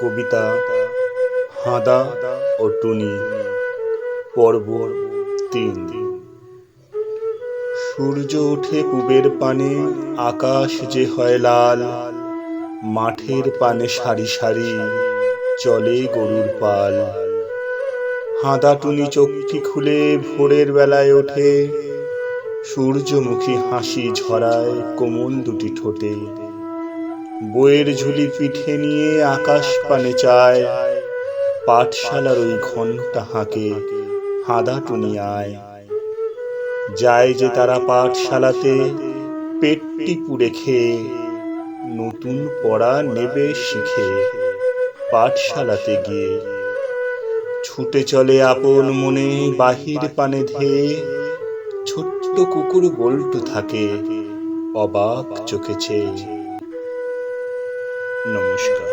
কবিতা, হাঁদা ও টুনি পর্ব তিন। সূর্য ওঠে পূবের পানে, আকাশ যে হয় লাল, মাঠের পানে সারি সারি চলে গরুর পাল। হাঁদা টুনি চোখটি খুলে ভোরের বেলায় ওঠে, সূর্যমুখী হাসি ঝরায় কোমল দুটি ঠোঁটে। বইয়ের ঝুলি পিঠে নিয়ে আকাশ পানে চায়। পাঠশালার ওই ঘণ্টা হাঁকে, হাঁদা টুনি আয়। যায় যে তারা পাঠশালাতে, পেটটি পুড়ে খেয়ে। নতুন পড়া নেবে শিখে, পাঠশালাতে গিয়ে। ছুটে চলে আপন মনে বাহির পানে ধেয়ে। ছোট্ট কুকুর বল্টু থাকে, অবাক চোখে চেয়ে। নমস্কার।